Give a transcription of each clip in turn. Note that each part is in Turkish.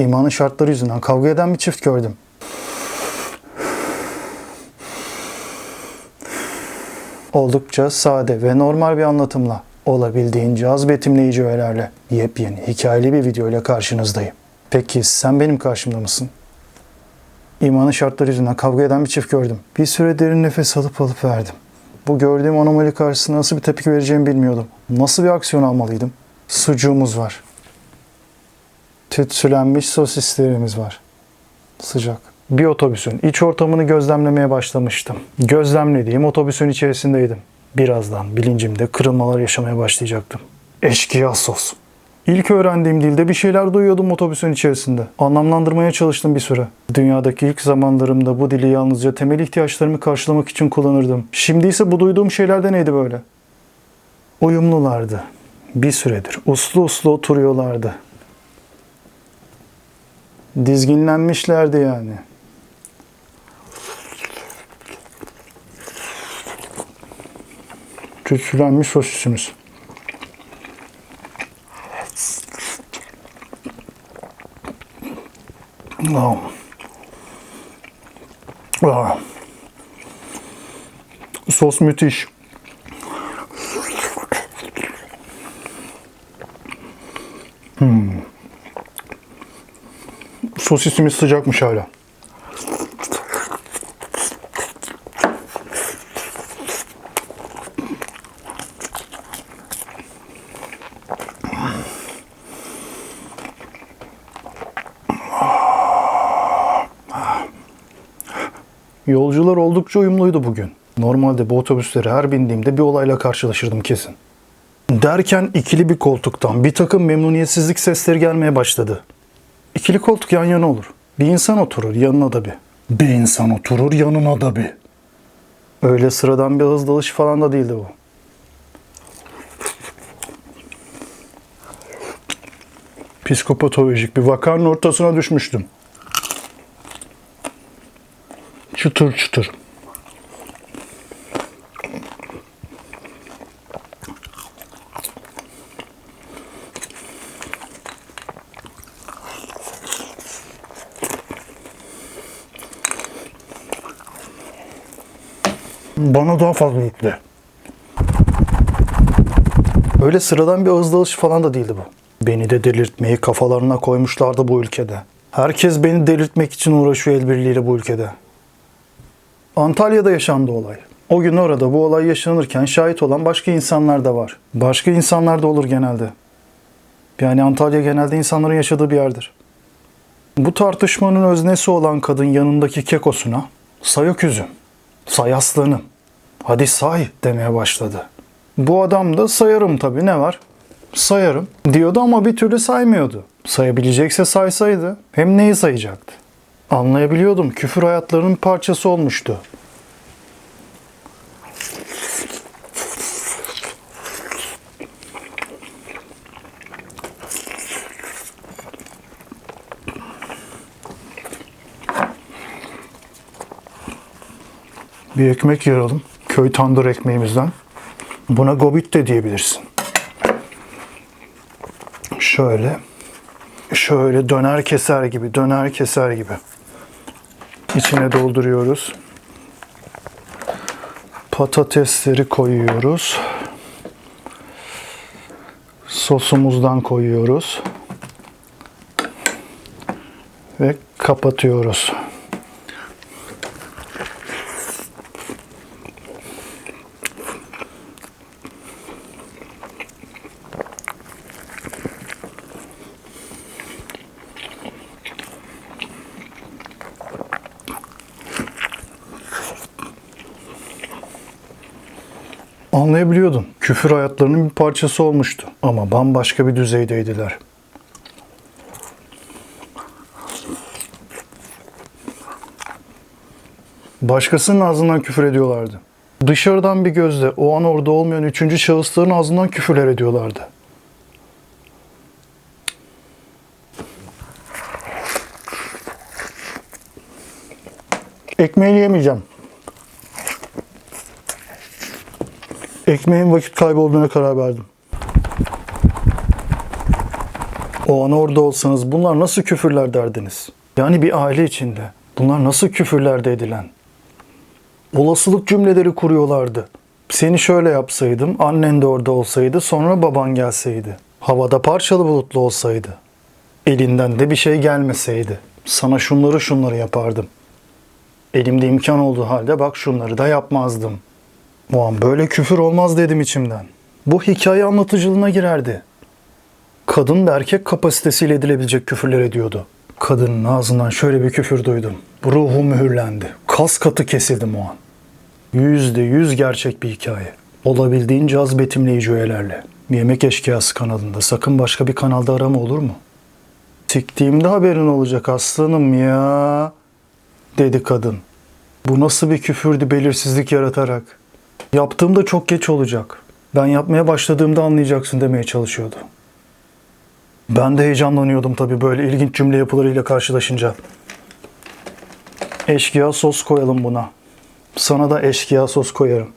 İmanın şartları yüzünden kavga eden bir çift gördüm. Oldukça sade ve normal bir anlatımla, olabildiğince az betimleyici öğelerle, yepyeni, hikayeli bir video ile karşınızdayım. Peki sen benim karşımda mısın? İmanın şartları yüzünden kavga eden bir çift gördüm. Bir süre derin nefes alıp alıp verdim. Bu gördüğüm anomali karşısında nasıl bir tepki vereceğimi bilmiyordum. Nasıl bir aksiyon almalıydım? Sucuğumuz var. Tütsülenmiş sosislerimiz var. Sıcak. Bir otobüsün iç ortamını gözlemlemeye başlamıştım. Gözlemlediğim otobüsün içerisindeydim. Birazdan bilincimde kırılmalar yaşamaya başlayacaktım. Eşkıya sos. İlk öğrendiğim dilde bir şeyler duyuyordum otobüsün içerisinde. Anlamlandırmaya çalıştım bir süre. Dünyadaki ilk zamanlarımda bu dili yalnızca temel ihtiyaçlarımı karşılamak için kullanırdım. Şimdi ise bu duyduğum şeyler neydi böyle? Uyumlulardı. Bir süredir uslu uslu oturuyorlardı. Dizginlenmişlerdi yani. Tütsülenmiş sosisimiz. Oh. Ah. Sos müthiş. Sosisimiz sıcakmış hala. Yolcular oldukça uyumluydu bugün. Normalde bu otobüslere her bindiğimde bir olayla karşılaşırdım kesin. Derken ikili bir koltuktan bir takım memnuniyetsizlik sesleri gelmeye başladı. İkili koltuk yan yana olur. Bir insan oturur yanına da bir. Bir insan oturur yanına da bir. Öyle sıradan bir hız dalışı falan da değildi bu. Psikopatolojik bir vakanın ortasına düşmüştüm. Çıtır çıtır. Bana daha fazla yükle. Öyle sıradan bir ağız dalışı falan da değildi bu. Beni de delirtmeyi kafalarına koymuşlardı bu ülkede. Herkes beni delirtmek için uğraşıyor el birliğiyle bu ülkede. Antalya'da yaşandı olay. O gün orada bu olay yaşanırken şahit olan başka insanlar da var. Başka insanlar da olur genelde. Yani Antalya genelde insanların yaşadığı bir yerdir. Bu tartışmanın öznesi olan kadın yanındaki kekosuna say öküzüm, say aslanım, hadi say demeye başladı. Bu adam da sayarım tabii ne var? Sayarım diyordu ama bir türlü saymıyordu. Sayabilecekse saysaydı hem neyi sayacaktı? Anlayabiliyordum. Küfür hayatlarının parçası olmuştu. Bir ekmek yaralım. Köy tandır ekmeğimizden. Buna gobit de diyebilirsin. Şöyle. Şöyle döner keser gibi, döner keser gibi. İçine dolduruyoruz. Patatesleri koyuyoruz. Sosumuzdan koyuyoruz. Ve kapatıyoruz. Anlayabiliyordum. Küfür hayatlarının bir parçası olmuştu. Ama bambaşka bir düzeydeydiler. Başkasının ağzından küfür ediyorlardı. Dışarıdan bir gözle o an orada olmayan üçüncü şahısların ağzından küfürler ediyorlardı. Ekmeğini yemeyeceğim. Ekmeğin vakit kaybı olduğuna karar verdim. O an orada olsanız bunlar nasıl küfürler derdiniz? Yani bir aile içinde. Bunlar nasıl küfürlerde edilen? Olasılık cümleleri kuruyorlardı. Seni şöyle yapsaydım, annen de orada olsaydı, sonra baban gelseydi. Havada parçalı bulutlu olsaydı. Elinden de bir şey gelmeseydi. Sana şunları şunları yapardım. Elimde imkan olduğu halde bak şunları da yapmazdım. O an böyle küfür olmaz dedim içimden. Bu hikaye anlatıcılığına girerdi. Kadın da erkek kapasitesiyle edilebilecek küfürler ediyordu. Kadının ağzından şöyle bir küfür duydum. Ruhum mühürlendi. Kas katı kesildim o an. Yüzde yüz gerçek bir hikaye. Olabildiğince az betimleyici öğelerle. Yemek Eşkıyası kanalında. Sakın başka bir kanalda arama olur mu? Siktiğimde haberin olacak aslanım ya. Dedi kadın. Bu nasıl bir küfürdü belirsizlik yaratarak. Yaptığımda çok geç olacak. Ben yapmaya başladığımda anlayacaksın demeye çalışıyordu. Ben de heyecanlanıyordum tabii böyle ilginç cümle yapılarıyla karşılaşınca. Eşkıya sos koyalım buna. Sana da eşkıya sos koyarım.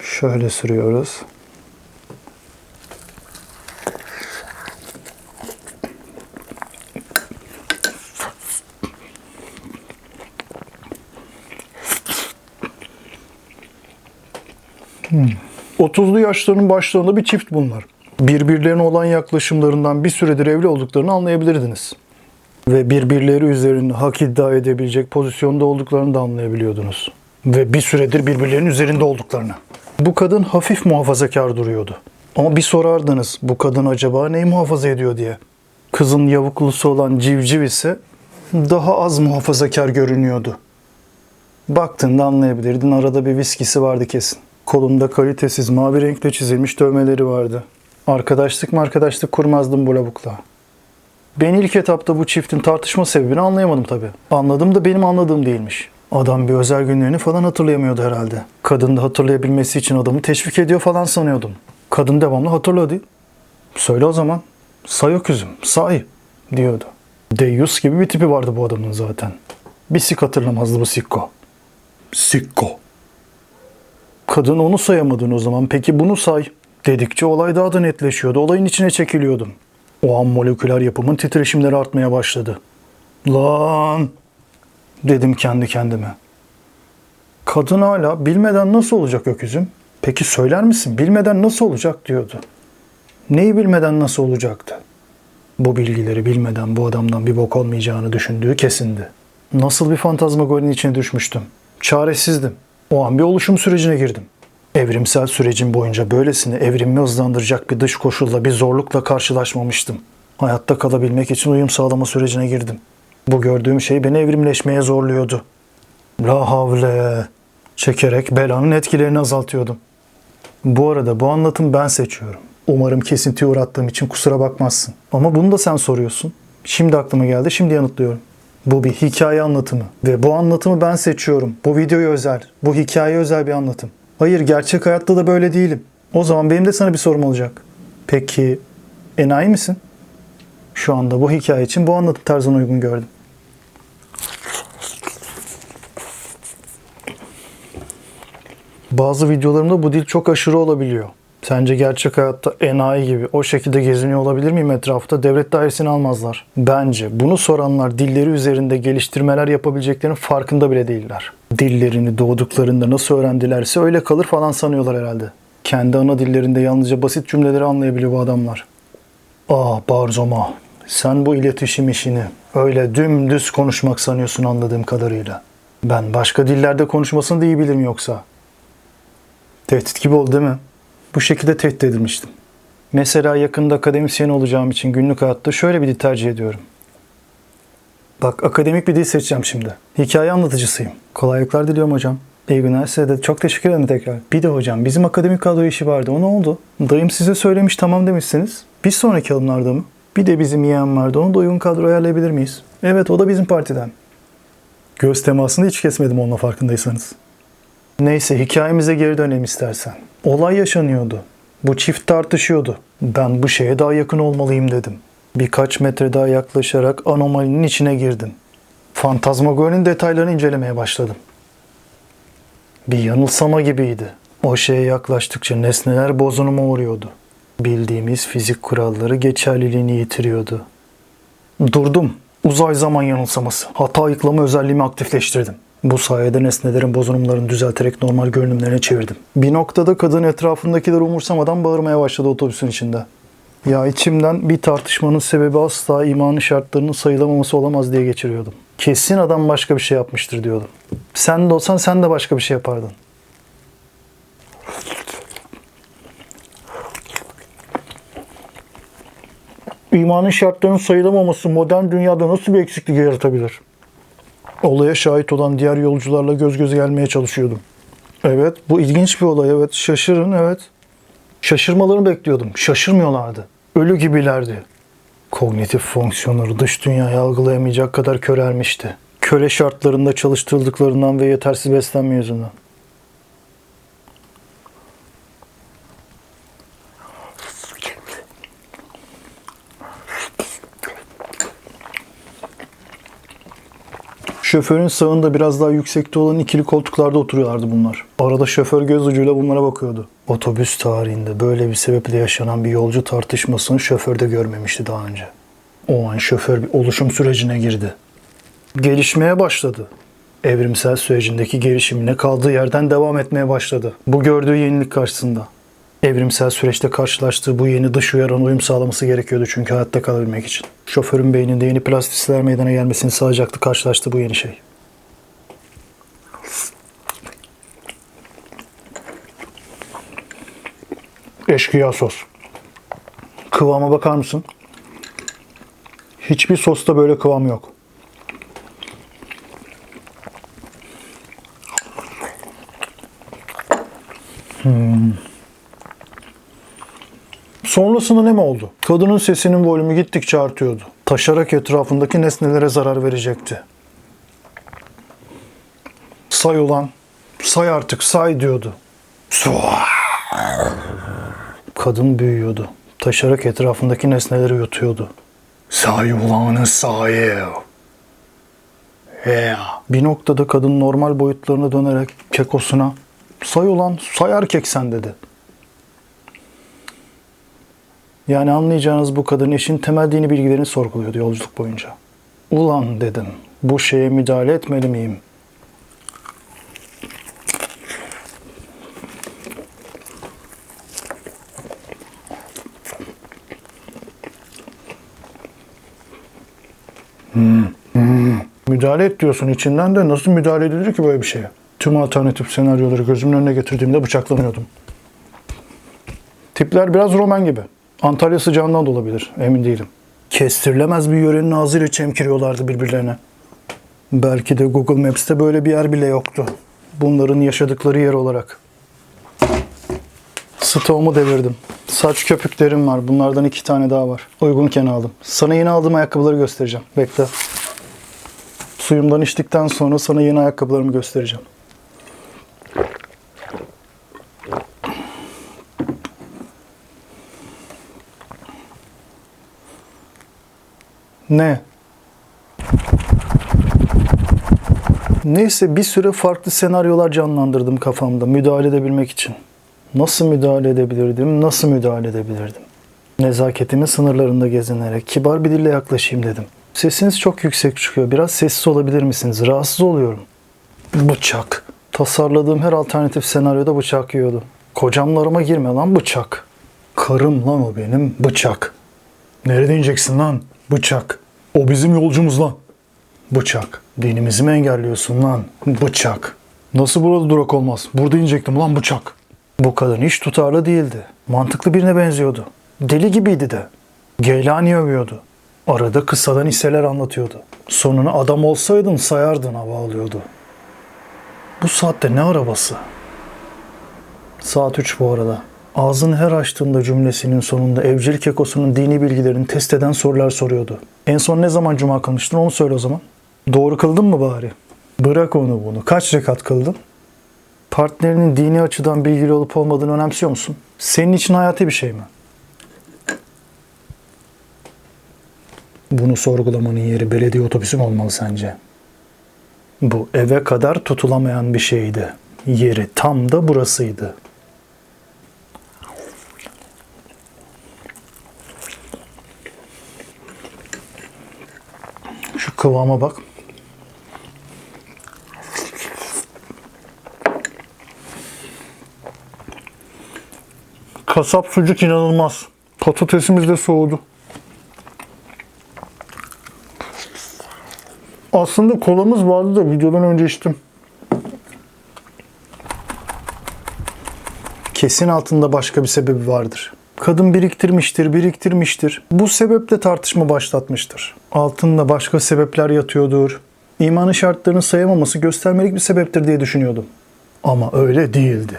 Şöyle sürüyoruz. Hmm. 30'lu yaşlarının başlarında bir çift bunlar. Birbirlerine olan yaklaşımlarından bir süredir evli olduklarını anlayabilirdiniz. Ve birbirleri üzerinde hak iddia edebilecek pozisyonda olduklarını da anlayabiliyordunuz. Ve bir süredir birbirlerinin üzerinde olduklarını. Bu kadın hafif muhafazakar duruyordu. Ama bir sorardınız bu kadın acaba neyi muhafaza ediyor diye. Kızın yavuklusu olan civciv ise daha az muhafazakar görünüyordu. Baktığında anlayabilirdin arada bir viskisi vardı kesin. Kolunda kalitesiz mavi renkte çizilmiş dövmeleri vardı. Arkadaşlık mı arkadaşlık kurmazdım bu lavukla. Ben ilk etapta bu çiftin tartışma sebebini anlayamadım tabii. Anladım da benim anladığım değilmiş. Adam bir özel günlerini falan hatırlayamıyordu herhalde. Kadın da hatırlayabilmesi için adamı teşvik ediyor falan sanıyordum. Kadın devamlı hatırladı. Söyle o zaman. Say öküzüm, say diyordu. Deyyus gibi bir tipi vardı bu adamın zaten. Bir sik hatırlamazdı bu sikko. Sikko. Kadın onu sayamadın o zaman. Peki bunu say. Dedikçe olay daha da netleşiyordu. Olayın içine çekiliyordum. O an moleküler yapımın titreşimleri artmaya başladı. Lan dedim kendi kendime. Kadın hala bilmeden nasıl olacak öküzüm? Peki söyler misin? Bilmeden nasıl olacak diyordu. Neyi bilmeden nasıl olacaktı? Bu bilgileri bilmeden bu adamdan bir bok olmayacağını düşündüğü kesindi. Nasıl bir fantazmagorinin içine düşmüştüm. Çaresizdim. O an bir oluşum sürecine girdim. Evrimsel sürecin boyunca böylesine evrimimi hızlandıracak bir dış koşulla, bir zorlukla karşılaşmamıştım. Hayatta kalabilmek için uyum sağlama sürecine girdim. Bu gördüğüm şey beni evrimleşmeye zorluyordu. La havle çekerek belanın etkilerini azaltıyordum. Bu arada bu anlatım ben seçiyorum. Umarım kesintiye uğrattığım için kusura bakmazsın. Ama bunu da sen soruyorsun. Şimdi aklıma geldi, şimdi yanıtlıyorum. Bu bir hikaye anlatımı ve bu anlatımı ben seçiyorum. Bu videoya özel, bu hikaye özel bir anlatım. Hayır, gerçek hayatta da böyle değilim. O zaman benim de sana bir sorum olacak. Peki enayi misin? Şu anda bu hikaye için bu anlatım tarzına uygun gördüm. Bazı videolarımda bu dil çok aşırı olabiliyor. Sence gerçek hayatta enayi gibi o şekilde geziniyor olabilir miyim etrafta? Devlet dairesini almazlar. Bence bunu soranlar dilleri üzerinde geliştirmeler yapabileceklerinin farkında bile değiller. Dillerini doğduklarında nasıl öğrendilerse öyle kalır falan sanıyorlar herhalde. Kendi ana dillerinde yalnızca basit cümleleri anlayabiliyor bu adamlar. Ah Barzoma, sen bu iletişim işini öyle dümdüz konuşmak sanıyorsun anladığım kadarıyla. Ben başka dillerde konuşmasını da iyi bilirim yoksa. Tehdit gibi oldu değil mi? Bu şekilde tehdit edilmiştim. Mesela yakında akademisyen olacağım için günlük hayatta şöyle bir dil tercih ediyorum. Bak akademik bir dil seçeceğim şimdi. Hikaye anlatıcısıyım. Kolaylıklar diliyorum hocam. İyi günler size de. Çok teşekkür ederim tekrar. Bir de hocam bizim akademik kadro işi vardı. O ne oldu? Dayım size söylemiş tamam demişsiniz. Bir sonraki alımlarda mı? Bir de bizim yeğen vardı. Onu da uygun kadro ayarlayabilir miyiz? Evet o da bizim partiden. Göz temasını hiç kesmedim onunla farkındaysanız. Neyse hikayemize geri dönelim istersen. Olay yaşanıyordu. Bu çift tartışıyordu. Ben bu şeye daha yakın olmalıyım dedim. Birkaç metre daha yaklaşarak anomalinin içine girdim. Fantazmagorinin detaylarını incelemeye başladım. Bir yanılsama gibiydi. O şeye yaklaştıkça nesneler bozunuma uğruyordu. Bildiğimiz fizik kuralları geçerliliğini yitiriyordu. Durdum. Uzay zaman yanılsaması. Hata ayıklama özelliğimi aktifleştirdim. Bu sayede nesnelerin bozunumlarını düzelterek normal görünümlerine çevirdim. Bir noktada kadın etrafındakileri umursamadan bağırmaya başladı otobüsün içinde. Ya içimden bir tartışmanın sebebi asla imanın şartlarının sayılamaması olamaz diye geçiriyordum. Kesin adam başka bir şey yapmıştır diyordum. Sen de olsan sen de başka bir şey yapardın. İmanın şartlarının sayılamaması modern dünyada nasıl bir eksiklik yaratabilir? Olaya şahit olan diğer yolcularla göz göze gelmeye çalışıyordum. Evet, bu ilginç bir olay. Evet, şaşırın, evet. Şaşırmalarını bekliyordum. Şaşırmıyorlardı. Ölü gibilerdi. Kognitif fonksiyonları dış dünyayı algılayamayacak kadar körelmişti. Köle şartlarında çalıştırıldıklarından ve yetersiz beslenme yüzünden. Şoförün sağında biraz daha yüksekte olan ikili koltuklarda oturuyorlardı bunlar. Arada şoför göz ucuyla bunlara bakıyordu. Otobüs tarihinde böyle bir sebeple yaşanan bir yolcu tartışmasını şoför de görmemişti daha önce. O an şoför bir oluşum sürecine girdi. Gelişmeye başladı. Evrimsel sürecindeki gelişimine kaldığı yerden devam etmeye başladı. Bu gördüğü yenilik karşısında. Evrimsel süreçte karşılaştığı bu yeni dış uyaran uyum sağlaması gerekiyordu çünkü hayatta kalabilmek için. Şoförün beyninde yeni plastisitler meydana gelmesini sağlayacaktı karşılaştığı bu yeni şey. Eşkıya sos. Kıvama bakar mısın? Hiçbir sosta böyle kıvam yok. Sonrasında ne mi oldu? Kadının sesinin volümü gittikçe artıyordu. Taşarak etrafındaki nesnelere zarar verecekti. Say ulan, say artık say diyordu. Kadın büyüyordu. Taşarak etrafındaki nesneleri yutuyordu. Say ulan say. Yeah. Bir noktada kadın normal boyutlarına dönerek kekosuna say ulan say erkek sen dedi. Yani anlayacağınız bu kadın işin temel dini bilgilerini sorguluyordu yolculuk boyunca. Ulan dedim, bu şeye müdahale etmeli miyim? Müdahale et diyorsun içinden de nasıl müdahale edilir ki böyle bir şeye? Tüm alternatif senaryoları gözümün önüne getirdiğimde bıçaklanıyordum. Tipler biraz roman gibi. Antalya sıcağından da olabilir. Emin değilim. Kestirilemez bir yörenin ağzıyla çemkiriyorlardı birbirlerine. Belki de Google Maps'te böyle bir yer bile yoktu. Bunların yaşadıkları yer olarak. Stoğumu devirdim. Saç köpüklerim var. Bunlardan iki tane daha var. Uygunken aldım. Sana yeni aldığım ayakkabıları göstereceğim. Bekle. Suyumdan içtikten sonra sana yeni ayakkabılarımı göstereceğim. Ne? Neyse bir süre farklı senaryolar canlandırdım kafamda müdahale edebilmek için. Nasıl müdahale edebilirdim, nasıl müdahale edebilirdim? Nezaketimin sınırlarında gezinerek kibar bir dille yaklaşayım dedim. Sesiniz çok yüksek çıkıyor. Biraz sessiz olabilir misiniz? Rahatsız oluyorum. Bıçak. Tasarladığım her alternatif senaryoda bıçak yiyordu. Kocamlarıma girme lan bıçak. Karım lan o benim bıçak. Nerede ineceksin lan? Bıçak. O bizim yolcumuz lan. Bıçak. Dinimizi mi engelliyorsun lan? Bıçak. Nasıl burada durak olmaz? Burada inecektim lan bıçak. Bu kadın hiç tutarlı değildi. Mantıklı birine benziyordu. Deli gibiydi de. Geylani övüyordu. Arada kısadan hisseler anlatıyordu. Sonuna adam olsaydın sayardın hava alıyordu. Bu saatte ne arabası? Saat 3 bu arada. Ağzını her açtığında cümlesinin sonunda evcil kekosunun dini bilgilerini test eden sorular soruyordu. En son ne zaman cuma kılmıştın onu söyle o zaman. Doğru kıldın mı bari? Bırak onu bunu. Kaç rekat kıldın? Partnerinin dini açıdan bilgili olup olmadığını önemsiyor musun? Senin için hayati bir şey mi? Bunu sorgulamanın yeri belediye otobüsü mü olmalı sence? Bu eve kadar tutulamayan bir şeydi. Yeri tam da burasıydı. Şu kıvama bak. Kasap sucuk inanılmaz. Patatesimiz de soğudu. Aslında kolamız vardı da videodan önce içtim. Kesin altında başka bir sebebi vardır. Kadın biriktirmiştir, biriktirmiştir. Bu sebeple tartışma başlatmıştır. Altında başka sebepler yatıyordur. İmanın şartlarını sayamaması göstermelik bir sebeptir diye düşünüyordum. Ama öyle değildi.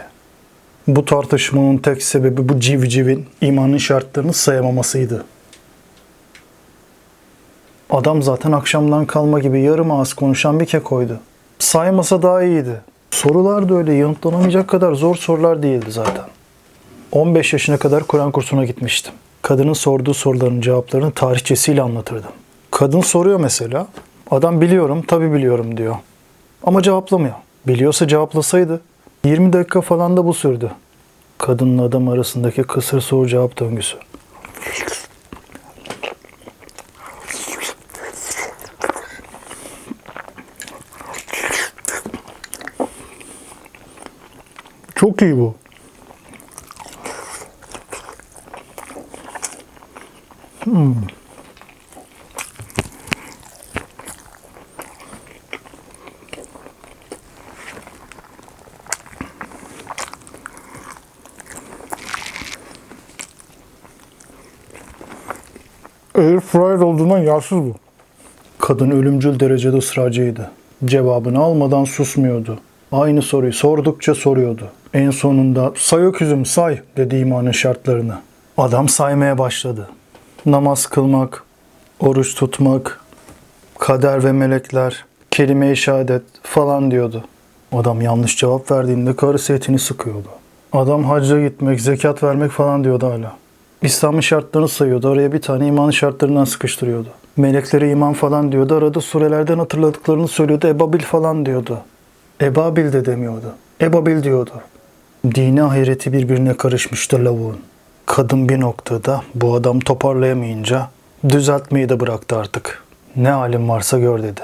Bu tartışmanın tek sebebi bu civcivin imanın şartlarını sayamamasıydı. Adam zaten akşamdan kalma gibi yarım ağız konuşan bir kekoydu. Saymasa daha iyiydi. Sorular da öyle yanıtlanamayacak kadar zor sorular değildi zaten. 15 yaşına kadar Kur'an kursuna gitmiştim. Kadının sorduğu soruların cevaplarını tarihçesiyle anlatırdım. Kadın soruyor mesela. Adam biliyorum, tabii biliyorum diyor. Ama cevaplamıyor. Biliyorsa cevaplasaydı. 20 dakika falan da bu sürdü. Kadınla adam arasındaki kısır soru cevap döngüsü. Çok iyi bu. Air fryer olduğundan yağsız bu. Kadın ölümcül derecede ısrarcıydı. Cevabını almadan susmuyordu. Aynı soruyu sordukça soruyordu. En sonunda say öküzüm say dedi imanın şartlarını. Adam saymaya başladı. Namaz kılmak, oruç tutmak, kader ve melekler, kelime-i şehadet falan diyordu. Adam yanlış cevap verdiğinde karısı etini sıkıyordu. Adam hacca gitmek, zekat vermek falan diyordu hala. İslam'ın şartlarını sayıyordu. Oraya bir tane imanın şartlarından sıkıştırıyordu. Meleklere iman falan diyordu. Arada surelerden hatırladıklarını söylüyordu. Ebabil falan diyordu. Ebabil de demiyordu. Ebabil diyordu. Dini ahireti birbirine karışmıştı lavuğun. Kadın bir noktada bu adam toparlayamayınca düzeltmeyi de bıraktı artık. Ne halin varsa gör dedi.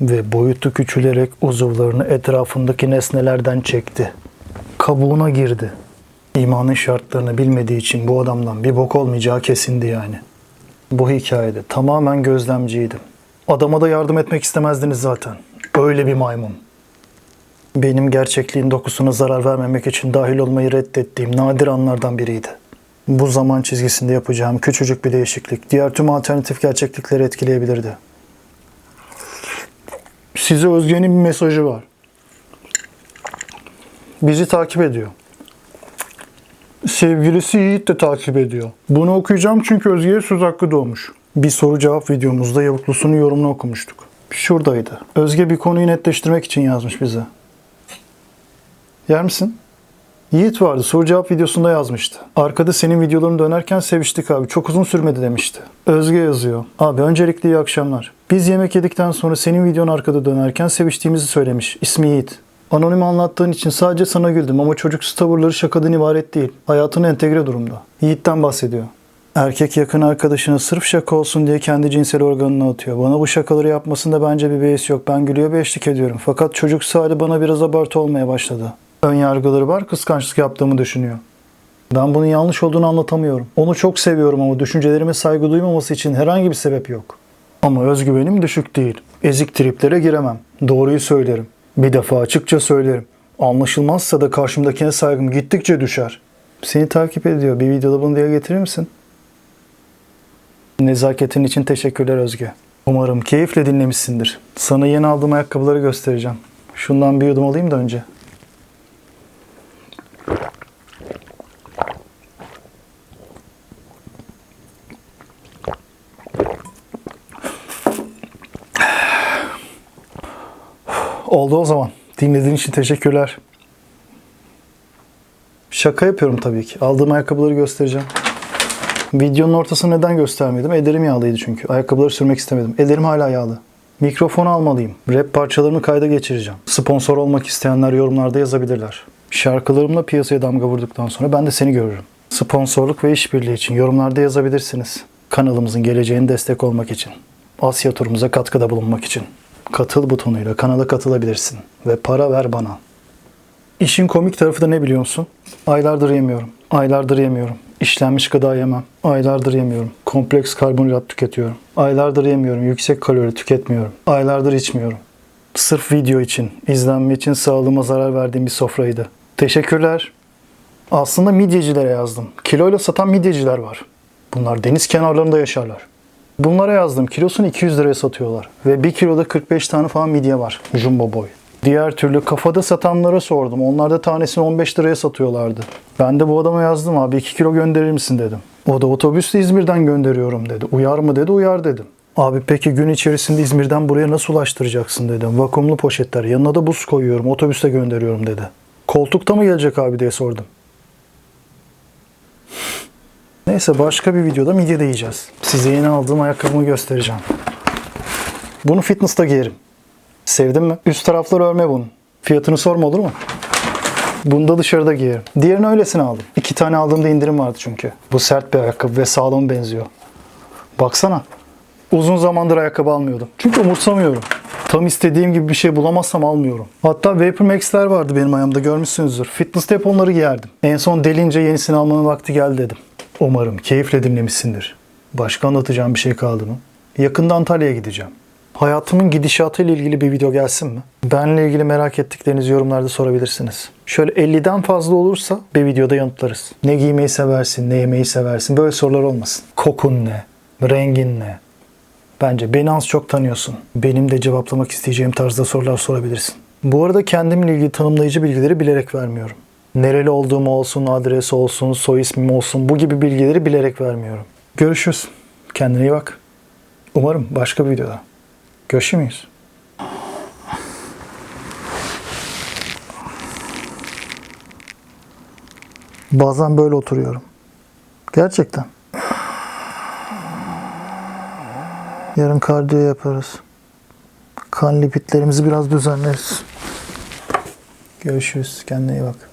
Ve boyutu küçülerek uzuvlarını etrafındaki nesnelerden çekti. Kabuğuna girdi. İmanın şartlarını bilmediği için bu adamdan bir bok olmayacağı kesindi yani. Bu hikayede tamamen gözlemciydim. Adama da yardım etmek istemezdiniz zaten. Öyle bir maymun. Benim gerçekliğin dokusuna zarar vermemek için dahil olmayı reddettiğim nadir anlardan biriydi. Bu zaman çizgisinde yapacağım küçücük bir değişiklik diğer tüm alternatif gerçeklikleri etkileyebilirdi. Size Özge'nin bir mesajı var. Bizi takip ediyor. Sevgilisi Yiğit de takip ediyor. Bunu okuyacağım çünkü Özge'ye söz hakkı doğmuş. Bir soru cevap videomuzda Yavuklusu'nun yorumunu okumuştuk. Şuradaydı. Özge bir konuyu netleştirmek için yazmış bize. Yer misin? Yiğit vardı. Soru cevap videosunda yazmıştı. Arkada senin videolarını dönerken seviştik abi. Çok uzun sürmedi demişti. Özge yazıyor. Abi öncelikle iyi akşamlar. Biz yemek yedikten sonra senin videon arkada dönerken seviştiğimizi söylemiş. İsmi Yiğit. Anonim anlattığın için sadece sana güldüm ama çocuksu tavırları şakadan ibaret değil. Hayatına entegre durumda. Yiğit'ten bahsediyor. Erkek yakın arkadaşını sırf şaka olsun diye kendi cinsel organına atıyor. Bana bu şakaları yapmasında bence bir beis yok. Ben gülüyor ve eşlik ediyorum. Fakat çocuksu hali bana biraz abartı olmaya başladı. Ön yargıları var, kıskançlık yaptığımı düşünüyor. Ben bunun yanlış olduğunu anlatamıyorum. Onu çok seviyorum ama düşüncelerime saygı duymaması için herhangi bir sebep yok. Ama özgüvenim düşük değil. Ezik triplere giremem. Doğruyu söylerim. Bir defa açıkça söylerim. Anlaşılmazsa da karşımdakine saygım gittikçe düşer. Seni takip ediyor. Bir videoda bunu dile getirir misin? Nezaketin için teşekkürler Özge. Umarım keyifle dinlemişsindir. Sana yeni aldığım ayakkabıları göstereceğim. Şundan bir yudum alayım da önce. Oldu o zaman. Dinlediğin için teşekkürler. Şaka yapıyorum tabii ki. Aldığım ayakkabıları göstereceğim. Videonun ortasını neden göstermedim? Ellerim yağlıydı çünkü. Ayakkabıları sürmek istemedim. Ellerim hala yağlı. Mikrofonu almalıyım. Rap parçalarımı kayda geçireceğim. Sponsor olmak isteyenler yorumlarda yazabilirler. Şarkılarımla piyasaya damga vurduktan sonra ben de seni görürüm. Sponsorluk ve işbirliği için yorumlarda yazabilirsiniz. Kanalımızın geleceğine destek olmak için. Asya turumuza katkıda bulunmak için. Katıl butonuyla kanala katılabilirsin ve para ver bana. İşin komik tarafı da ne biliyor musun? Aylardır yemiyorum. Aylardır yemiyorum. İşlenmiş gıda yemem. Aylardır yemiyorum. Kompleks karbonhidrat tüketiyorum. Aylardır yemiyorum. Yüksek kalori tüketmiyorum. Aylardır içmiyorum. Sırf video için, izlenme için sağlığıma zarar verdiğim bir sofraydı. Teşekkürler. Aslında midyecilere yazdım. Kiloyla satan midyeciler var. Bunlar deniz kenarlarında yaşarlar. Bunlara yazdım. Kilosunu 200 liraya satıyorlar. Ve 1 kiloda 45 tane falan midye var. Jumbo boy. Diğer türlü kafada satanlara sordum. Onlar da tanesini 15 liraya satıyorlardı. Ben de bu adama yazdım abi 2 kilo gönderir misin dedim. O da otobüsle İzmir'den gönderiyorum dedi. Uyar mı dedi uyar dedim. Abi peki gün içerisinde İzmir'den buraya nasıl ulaştıracaksın dedim. Vakumlu poşetler yanına da buz koyuyorum otobüste gönderiyorum dedi. Koltukta mı gelecek abi diye sordum. Neyse başka bir videoda midye de yiyeceğiz. Size yeni aldığım ayakkabımı göstereceğim. Bunu fitness'ta giyerim. Sevdin mi? Üst tarafları örme bunun. Fiyatını sorma olur mu? Bunu da dışarıda giyerim. Diğerini öylesine aldım. İki tane aldığımda indirim vardı çünkü. Bu sert bir ayakkabı ve sağlam benziyor. Baksana. Uzun zamandır ayakkabı almıyordum. Çünkü umursamıyorum. Tam istediğim gibi bir şey bulamazsam almıyorum. Hatta Vapor Max'ler vardı benim ayağımda görmüşsünüzdür. Fitness'te hep onları giyerdim. En son delince yenisini almanın vakti geldi dedim. Umarım keyifle dinlemişsindir. Başka anlatacağım bir şey kaldı mı? Yakında Antalya'ya gideceğim. Hayatımın gidişatıyla ilgili bir video gelsin mi? Benle ilgili merak ettiklerinizi yorumlarda sorabilirsiniz. Şöyle 50'den fazla olursa bir videoda yanıtlarız. Ne giymeyi seversin, ne yemeyi seversin böyle sorular olmasın. Kokun ne? Rengin ne? Bence beni az çok tanıyorsun. Benim de cevaplamak isteyeceğim tarzda sorular sorabilirsin. Bu arada kendimle ilgili tanımlayıcı bilgileri bilerek vermiyorum. Nereli olduğum olsun, adres olsun, soy ismim olsun bu gibi bilgileri bilerek vermiyorum. Görüşürüz. Kendine iyi bak. Umarım başka bir videoda. Görüşür müyüz? Bazen böyle oturuyorum. Gerçekten. Yarın kardiyo yaparız. Kan lipidlerimizi biraz düzenleriz. Görüşürüz. Kendine iyi bak.